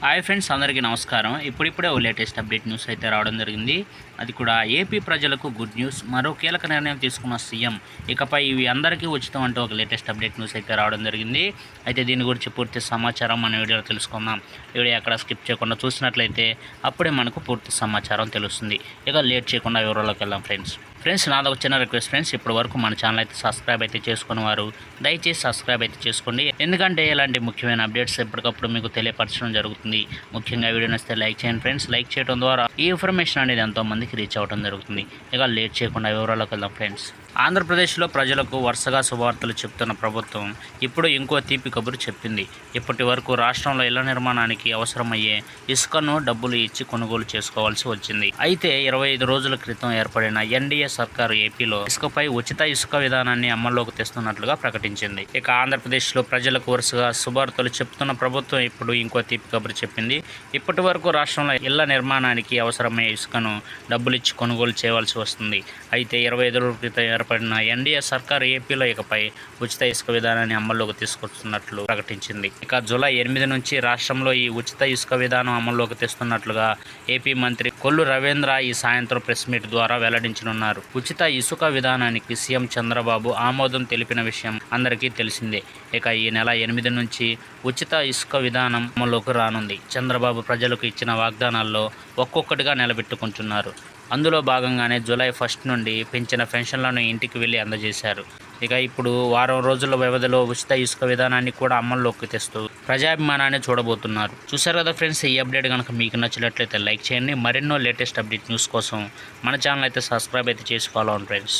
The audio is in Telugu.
హాయ్ ఫ్రెండ్స్ అందరికీ నమస్కారం. ఇప్పుడిప్పుడే ఓ లేటెస్ట్ అప్డేట్ న్యూస్ అయితే రావడం జరిగింది. అది కూడా ఏపీ ప్రజలకు గుడ్ న్యూస్. మరో కీలక నిర్ణయం తీసుకున్న సీఎం. ఇకపై ఇవి అందరికీ ఉచితం అంటూ ఒక లేటెస్ట్ అప్డేట్ న్యూస్ అయితే రావడం జరిగింది. అయితే దీని గురించి పూర్తి సమాచారం మన వీడియోలో తెలుసుకుందాం. వీడియో ఎక్కడ స్కిప్ చేయకుండా చూసినట్లయితే అప్పుడే మనకు పూర్తి సమాచారం తెలుస్తుంది. ఇక లేట్ చేయకుండా వివరాల్లోకి వెళ్దాం ఫ్రెండ్స్. ఫ్రెండ్స్ నాది ఒక చిన్న రిక్వెస్ట్ ఫ్రెండ్స్. ఇప్పటి వరకు మన ఛానల్ అయితే సబ్స్క్రైబ్ అయితే చేసుకున్న వారు దయచేసి సబ్స్క్రైబ్ అయితే చేసుకోండి. ఎందుకంటే ఇలాంటి ముఖ్యమైన అప్డేట్స్ ఎప్పటికప్పుడు మీకు తెలియపరచడం జరుగుతుంది. ముఖ్యంగా వీడియో నచ్చితే లైక్ చేయండి ఫ్రెండ్స్. లైక్ చేయడం ద్వారా ఈ ఇన్ఫర్మేషన్ అనేది ఎంతో మందికి రీచ్ అవ్వడం జరుగుతుంది. ఇక లేట్ చేయకుండా వివరాలకు వెళ్దాం ఫ్రెండ్స్. ఆంధ్రప్రదేశ్లో ప్రజలకు వరుసగా శుభవార్తలు చెప్తున్న ప్రభుత్వం ఇప్పుడు ఇంకో తీపి కబురు చెప్పింది. ఇప్పటి వరకు రాష్ట్రంలో ఇళ్ళ నిర్మాణానికి అవసరమయ్యే ఇసుకను డబ్బులు ఇచ్చి కొనుగోలు చేసుకోవాల్సి వచ్చింది. అయితే ఇరవై ఐదు రోజుల క్రితం ఏర్పడిన ఎన్డీఏ సర్కారు ఏపీలో ఇసుకపై ఉచిత ఇసుక విధానాన్ని అమల్లోకి తెస్తున్నట్లుగా ప్రకటించింది. ఇక ఆంధ్రప్రదేశ్లో ప్రజలకు వరుసగా శుభవార్తలు చెప్తున్న ప్రభుత్వం ఇప్పుడు ఇంకో తీపి కబురు చెప్పింది. ఇప్పటి వరకు రాష్ట్రంలో ఇళ్ళ నిర్మాణానికి అవసరమయ్యే ఇసుకను డబ్బులు ఇచ్చి కొనుగోలు చేయవలసి వస్తుంది. అయితే ఇరవై ఐదు రోజుల క్రితం ఏర్పడిన ఎన్డీఏ సర్కార్ ఏపీలో ఇకపై ఉచిత ఇసుక విధానాన్ని అమల్లోకి తీసుకొస్తున్నట్లు ప్రకటించింది. ఇక జూలై ఎనిమిది నుంచి రాష్ట్రంలో ఈ ఉచిత ఇసుక విధానం అమల్లోకి తెస్తున్నట్లుగా ఏపీ మంత్రి కొల్లు రవీంద్ర ఈ సాయంత్రం ప్రెస్ మీట్ ద్వారా వెల్లడించనున్నారు. ఉచిత ఇసుక విధానానికి సీఎం చంద్రబాబు ఆమోదం తెలిపిన విషయం అందరికీ తెలిసిందే. ఇక ఈ నెల ఎనిమిది నుంచి ఉచిత ఇసుక విధానం అమల్లోకి రానుంది. చంద్రబాబు ప్రజలకు ఇచ్చిన వాగ్దానాల్లో ఒక్కొక్కటిగా నిలబెట్టుకుంటున్నారు. అందులో భాగంగానే జూలై ఫస్ట్ నుండి పెంచిన పెన్షన్లను ఇంటికి వెళ్ళి అందజేశారు. ఇక ఇప్పుడు వారం రోజుల వ్యవధిలో ఉచిత ఇసుక విధానాన్ని కూడా అమల్లోకి తెస్తూ ప్రజాభిమానాన్ని చూడబోతున్నారు. చూసారు కదా ఫ్రెండ్స్ ఈ అప్డేట్ కనుక మీకు నచ్చినట్లయితే లైక్ చేయండి. మరెన్నో లేటెస్ట్ అప్డేట్ న్యూస్ కోసం మన ఛానల్ అయితే సబ్స్క్రైబ్ అయితే చేసి ఫాలో అవ్వండి ఫ్రెండ్స్